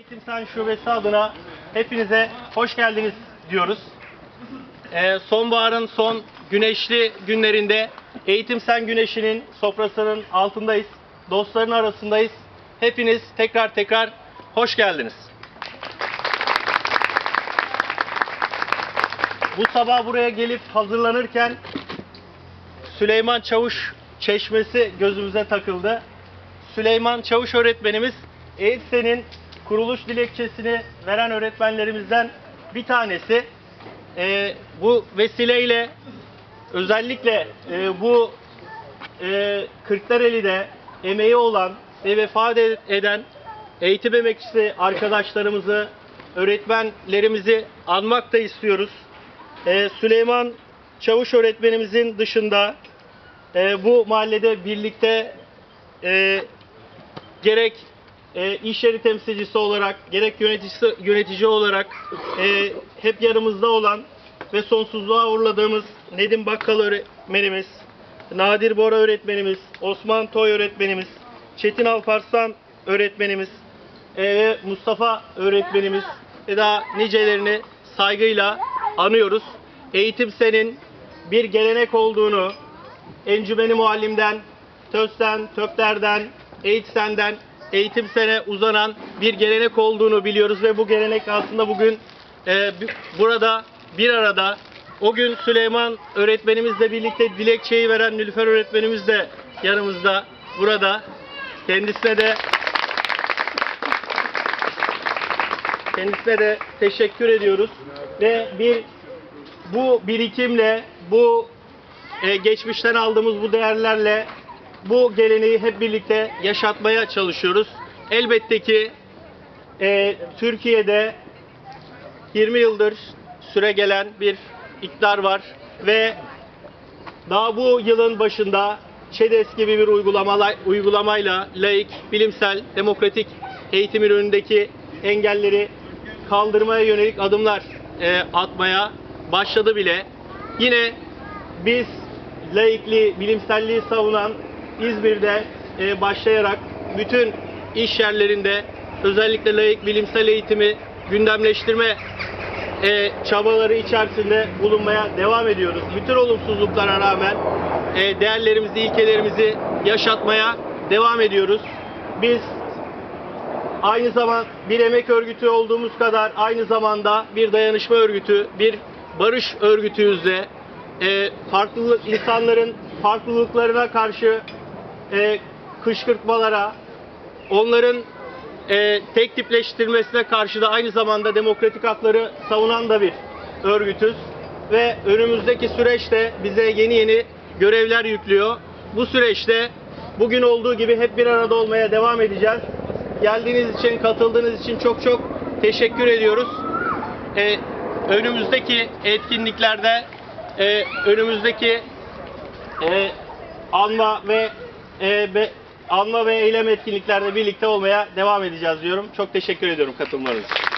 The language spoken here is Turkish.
Eğitim Sen Şubesi adına hepinize hoş geldiniz diyoruz. Ee, sonbaharın son güneşli günlerinde Eğitim Sen Güneşi'nin sofrasının altındayız. Dostların arasındayız. Hepiniz tekrar tekrar hoş geldiniz. Bu sabah buraya gelip hazırlanırken Süleyman Çavuş çeşmesi gözümüze takıldı. Süleyman Çavuş öğretmenimiz EİTSE'nin kuruluş dilekçesini veren öğretmenlerimizden bir tanesi. Ee, bu vesileyle özellikle e, bu e, Kırklareli'de emeği olan ve vefat eden eğitim emekçisi arkadaşlarımızı, öğretmenlerimizi anmak da istiyoruz. Ee, Süleyman Çavuş öğretmenimizin dışında e, bu mahallede birlikte e, gerek e, iş yeri temsilcisi olarak gerek yöneticisi, yönetici olarak e, hep yanımızda olan ve sonsuzluğa uğurladığımız Nedim Bakkal öğretmenimiz, Nadir Bora öğretmenimiz, Osman Toy öğretmenimiz, Çetin Alparslan öğretmenimiz e, ve Mustafa öğretmenimiz ve daha nicelerini saygıyla anıyoruz. Eğitim senin bir gelenek olduğunu, Encümeni Muallim'den, TÖS'ten, TÖP'lerden, EğitSen'den eğitim sene uzanan bir gelenek olduğunu biliyoruz ve bu gelenek aslında bugün e, burada bir arada o gün Süleyman öğretmenimizle birlikte dilekçeyi veren Nülüfer öğretmenimiz de yanımızda burada. Kendisine de kendisine de teşekkür ediyoruz ve bir bu birikimle bu e, geçmişten aldığımız bu değerlerle bu geleneği hep birlikte yaşatmaya çalışıyoruz. Elbette ki e, Türkiye'de 20 yıldır süre gelen bir iktidar var ve daha bu yılın başında ÇEDES gibi bir uygulama, uygulamayla laik, bilimsel, demokratik eğitimin önündeki engelleri kaldırmaya yönelik adımlar e, atmaya başladı bile. Yine biz laikliği, bilimselliği savunan İzmir'de e, başlayarak bütün iş yerlerinde özellikle laik bilimsel eğitimi gündemleştirme e, çabaları içerisinde bulunmaya devam ediyoruz. Bütün olumsuzluklara rağmen e, değerlerimizi, ilkelerimizi yaşatmaya devam ediyoruz. Biz aynı zaman bir emek örgütü olduğumuz kadar aynı zamanda bir dayanışma örgütü, bir barış örgütüyüz de e, farklı insanların farklılıklarına karşı e, kışkırtmalara, onların e, tek tipleştirilmesine karşı da aynı zamanda demokratik hakları savunan da bir örgütüz. Ve önümüzdeki süreçte bize yeni yeni görevler yüklüyor. Bu süreçte bugün olduğu gibi hep bir arada olmaya devam edeceğiz. Geldiğiniz için, katıldığınız için çok çok teşekkür ediyoruz. E, önümüzdeki etkinliklerde, e, önümüzdeki e, anma ve e, anma ve eylem etkinliklerde birlikte olmaya devam edeceğiz diyorum. Çok teşekkür ediyorum katılımlarınız için.